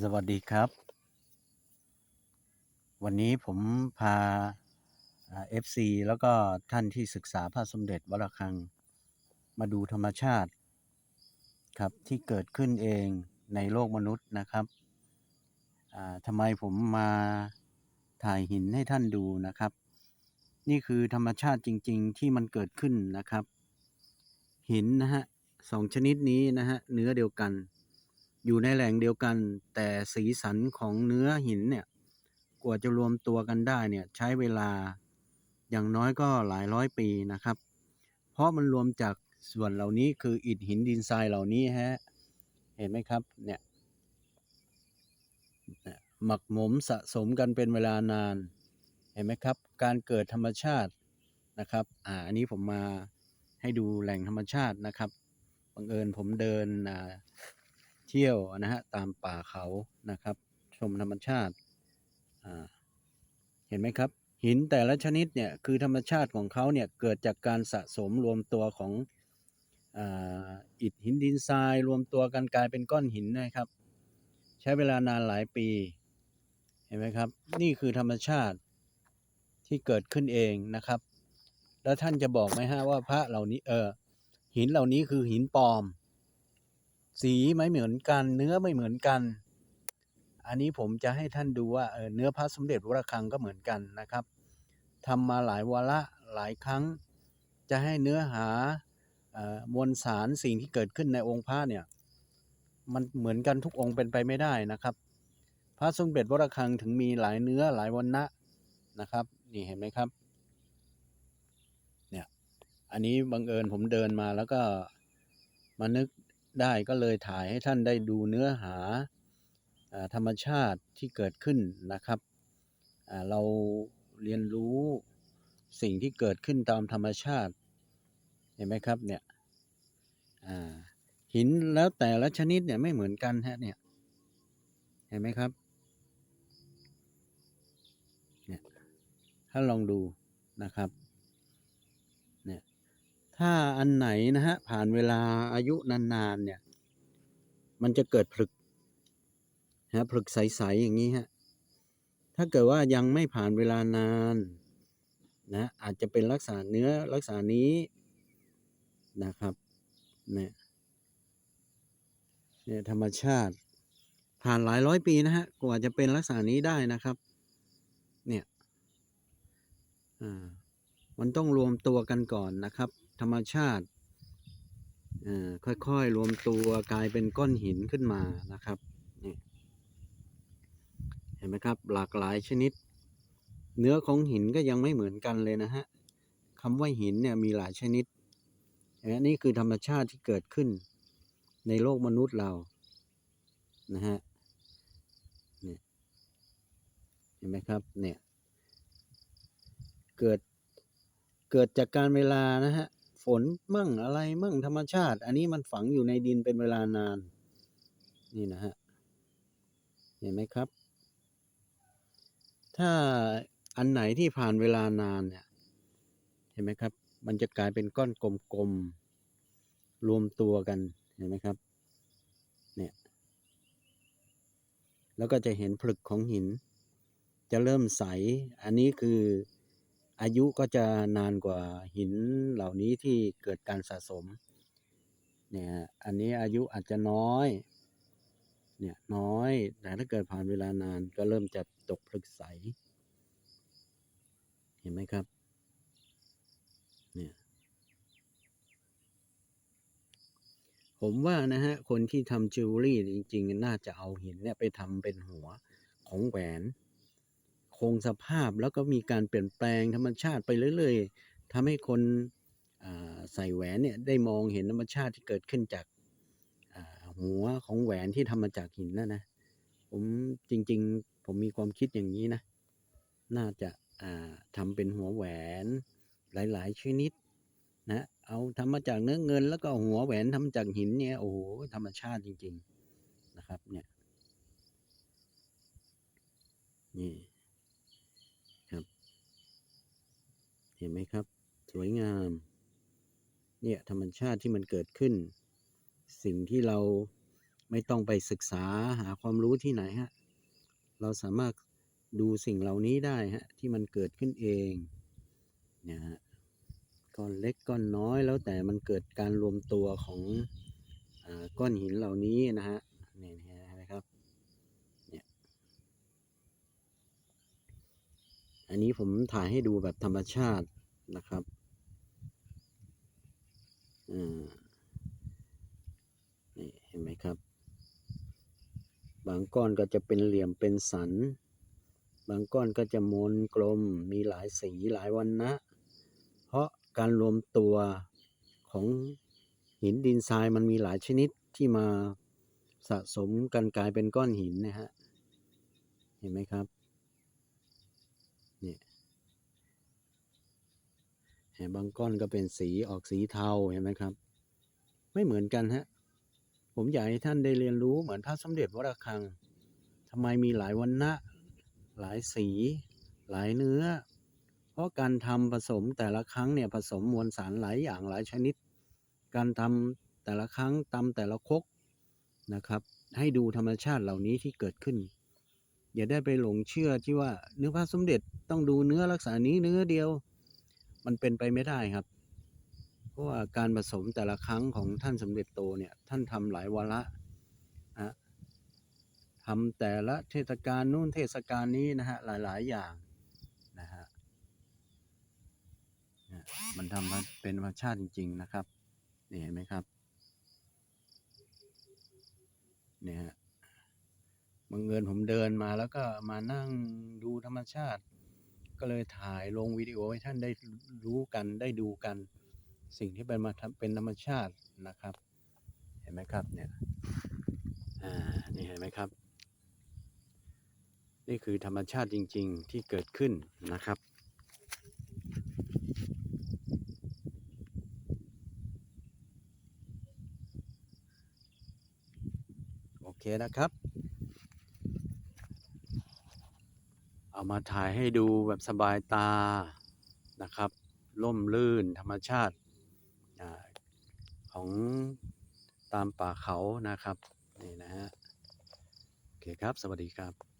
สวัสดีครับ วันนี้ผมพาเอฟซีแล้วก็ท่านที่ศึกษาพระสมเด็จวรคัง มาดูธรรมชาติครับที่เกิดขึ้นเองในโลกมนุษย์นะครับทำไมผมมาถ่ายหินให้ท่านดูนะครับ นี่คือธรรมชาติจริง ๆ ที่มันเกิดขึ้นนะครับ หินนะฮะสองชนิดนี้นะฮะเนื้อเดียวกัน อยู่ในแหล่งเดียวกัน แต่สีสันของเนื้อหินเนี่ยกว่าจะรวมตัวกันได้เนี่ยใช้เวลาอย่างน้อยก็หลายร้อยปีนะครับ เพราะมันรวมจากส่วนเหล่านี้คืออิฐหินดินทรายเหล่านี้ฮะเห็นไหมครับเนี่ยหมักหมมสะสมกันเป็นเวลานาน เห็นไหมครับ การเกิดธรรมชาตินะครับอ่าอันนี้ผมมาให้ดูแหล่งธรรมชาตินะครับบังเอิญผมเดินอ่า เที่ยวนะฮะตามป่าเขานะครับ ชมธรรมชาติเห็นไหมครับ หินแต่ละชนิดเนี่ยคือธรรมชาติของเขาเนี่ยเกิดจากการสะสมรวมตัวของอาอิฐหินดินทรายรวมตัวกันกลายเป็นก้อนหินนะครับ ใช้เวลานานหลายปี เห็นไหมครับ นี่คือธรรมชาติที่เกิดขึ้นเองนะครับ แล้วท่านจะบอกไหมฮะว่าพระเหล่านี้เออหินเหล่านี้คือหินปลอม สีไม่เหมือนกัน เนื้อไม่เหมือนกัน อันนี้ผมจะให้ท่านดูว่าเนื้อพระสมเด็จวรคังก็เหมือนกันนะครับทำมาหลายวาระหลายครั้ง จะให้เนื้อหาอมวลสารสิ่งที่เกิดขึ้นในองค์พระเนี่ยมันเหมือนกันทุกองค์เป็นไปไม่ได้นะครับ พระสมเด็จวรคังถึงมีหลายเนื้อหลายวันนะนะครับนี่เห็นไหมครับเนี่ยอันนี้บังเอิญผมเดินมาแล้วก็มานึก ได้ก็เลยถ่ายให้ท่านได้ดูเนื้อหาอธรรมชาติที่เกิดขึ้นนะครับ เราเรียนรู้สิ่งที่เกิดขึ้นตามธรรมชาติ เห็นไหมครับเนี่ยหินแล้วแต่ละชนิดเนี่ยไม่เหมือนกันฮะเนี่ย เห็นไหมครับเนี่ยถ้าลองดูนะครับ ถ้าอันไหนนะฮะ ผ่านเวลาอายุนานๆเนี่ย มันจะเกิดผลึกนะผลึกใสๆอย่างนี้ฮะถ้าเกิดว่ายังไม่ผ่านเวลานานนะอาจจะเป็นลักษณะเนื้อลักษณะนี้นะครับเนี่ยเนี่ยธรรมชาติผ่านหลายร้อยปีนะฮะกว่าจะเป็นลักษณะนี้ได้นะครับ เนี่ยอ่ามันต้องรวมตัวกันก่อนนะครับ ธรรมชาติค่อยๆ รวมตัวกลายเป็นก้อนหินขึ้นมานะครับนี่เห็นไหมครับหลากหลายชนิด เนื้อของหินก็ยังไม่เหมือนกันเลยนะฮะคำว่าหินเนี่ยมีหลายชนิดอันนี้คือธรรมชาติที่เกิดขึ้นในโลกมนุษย์เรานะฮะเนี่ยเห็นไหมครับเนี่ยเกิดเกิดจากการเวลานะฮะ ฝนมั่งอะไรมั่งธรรมชาติ อันนี้มันฝังอยู่ในดินเป็นเวลานาน นี่นะฮะ เห็นไหมครับ ถ้าอันไหนที่ผ่านเวลานานเนี่ย เห็นไหมครับ มันจะกลายเป็นก้อนกลมๆ รวมตัวกัน เห็นไหมครับ เนี่ย แล้วก็จะเห็นผลึกของหิน จะเริ่มใส อันนี้คือ อายุก็จะนานกว่าหินเหล่านี้ที่เกิดการสะสม เนี่ย อันนี้อายุอาจจะน้อย เนี่ยน้อย แต่ถ้าเกิดผ่านเวลานานก็เริ่มจะตกผลึกใส เห็นไหมครับ เนี่ย ผมว่านะฮะ คนที่ทำจิวเวลรี่จริง ๆ น่าจะเอาหินเนี่ยไปทำเป็นหัวของแหวน คงสภาพแล้วก็มีการเปลี่ยนแปลงธรรมชาติไปเรื่อยๆทำให้คนใส่แหวนเนี่ยได้มองเห็นธรรมชาติที่เกิดขึ้นจากหัวของแหวนที่ทำมาจากหินนะนะผมจริงๆ ผมมีความคิดอย่างนี้นะ น่าจะาทำเป็นหัวแหวนหลาย ๆ ชนิดนะเอาทำมาจากเนื้อเงิน แล้วก็หัวแหวนทำจากหินเนี่ยโอ้โหธรรมชาติจริง ๆ นะครับเนี่ยนี่ ครับ เห็นไหมครับ สวยงาม เนี่ยธรรมชาติที่มันเกิดขึ้น สิ่งที่เราไม่ต้องไปศึกษาหาความรู้ที่ไหนฮะ เราสามารถดูสิ่งเหล่านี้ได้ฮะ ที่มันเกิดขึ้นเองเนี่ยฮะก้อนเล็กก้อนน้อยแล้วแต่มันเกิดการรวมตัวของอาก้อนหินเหล่านี้นะฮะนี่นะฮะนะครับเนี่ย อันนี้ผมถ่ายให้ดูแบบธรรมชาตินะครับนี่เห็นไหมครับ บางก้อนก็จะเป็นเหลี่ยมเป็นสัน บางก้อนก็จะมนกลม มีหลายสีหลายวันนะ เพราะการรวมตัวของหินดินทรายมันมีหลายชนิดที่มาสะสมกันกลายเป็นก้อนหินนะฮะ เห็นไหมครับ เนี่ยเห็น บางก้อนก็เป็นสีออกสีเทาเห็นไหมครับ ไม่เหมือนกันฮะผมอยากให้ท่านได้เรียนรู้เหมือนพระสมเด็จวัดระฆังทำไมมีหลายวันนะหลายสี หลายเนื้อ เพราะการทำผสมแต่ละครั้งเนี่ยผสมมวลสารหลายอย่างหลายชนิด การทำแต่ละครั้งตำแต่ละคกนะครับ ให้ดูธรรมชาติเหล่านี้ที่เกิดขึ้น อย่าได้ไปหลงเชื่อที่ว่าเนื้อพระสมเด็จต้องดูเนื้อลักษณะนี้เนื้อเดียว มันเป็นไปไม่ได้ครับ เพราะว่าการผสมแต่ละครั้งของท่านสมเด็จโตเนี่ยท่านทำหลายวาระนะทำแต่ละเทศกาลนู่นเทศกาลนี้นะฮะหลาย ๆ อย่างนะฮะมันทำมาเป็นธรรมชาติจริง ๆ นะครับนี่เห็นไหมครับเนี่ยฮะบังเอิญผมเดินมาแล้วก็มานั่งดูธรรมชาติ ก็เลยถ่ายลงวิดีโอให้ท่านได้รู้กันได้ดูกัน สิ่งที่เป็นมาเป็นธรรมชาตินะครับ เห็นไหมครับเนี่ยอ่านี่เห็นไหมครับ นี่คือธรรมชาติจริง ๆ ที่เกิดขึ้นนะครับโอเคนะครับ เอามาถ่ายให้ดูแบบสบายตานะครับล่มลื่นธรรมชาติของตามป่าเขานะครับ นี่นะฮะ โอเคครับ สวัสดีครับ